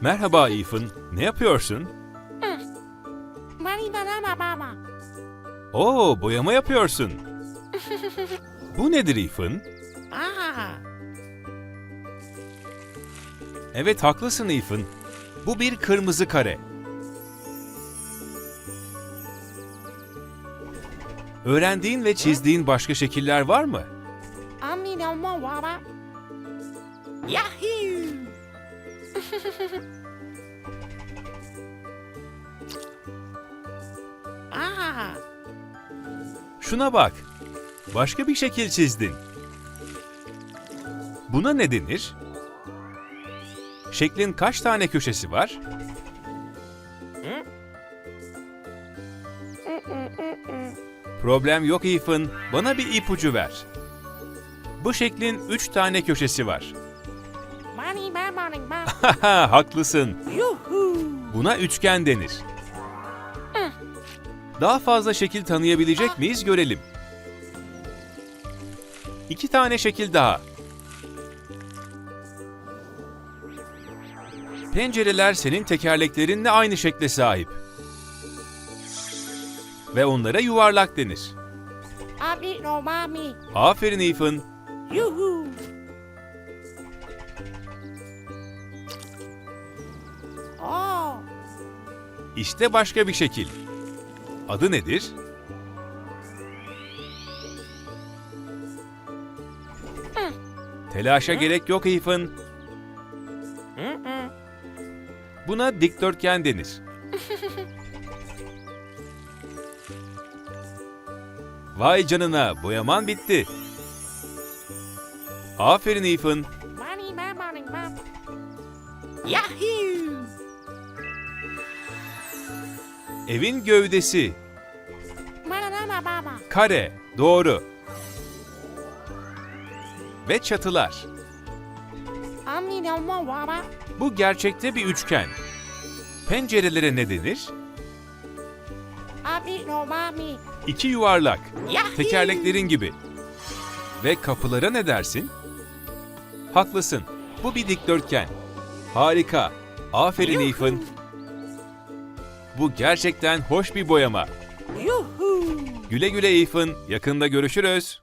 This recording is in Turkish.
Merhaba Ethan, ne yapıyorsun? baba. Oo, boyama yapıyorsun. Bu nedir Ethan? Evet haklısın Ethan. Bu bir kırmızı kare. Öğrendiğin ve çizdiğin başka şekiller var mı? Yahoo! ah, Şuna bak. Başka bir şekil çizdin. Buna ne denir? Şeklin kaç tane köşesi var? Problem yok Ethan. Bana bir ipucu ver. Bu şeklin üç tane köşesi var. Haklısın. Buna üçgen denir. Daha fazla şekil tanıyabilecek miyiz görelim. İki tane şekil daha. Pencereler senin tekerleklerinle aynı şekle sahip. Ve onlara yuvarlak denir. Abi no mami. Aferin Ethan. Yuhu! İşte başka bir şekil. Adı nedir? Telaşa gerek yok Ethan. Buna dikdörtgen denir. Vay canına, boyaman bitti. Aferin Ethan. Yahoo! Evin gövdesi, kare, doğru. Ve çatılar. Bu gerçekte bir üçgen. Pencerelere ne denir? İki yuvarlak, tekerleklerin gibi. Ve kapılara ne dersin? Haklısın, bu bir dikdörtgen. Harika, aferin! Ethan. Bu gerçekten hoş bir boyama. Yuhu! Güle güle Ethan, yakında görüşürüz.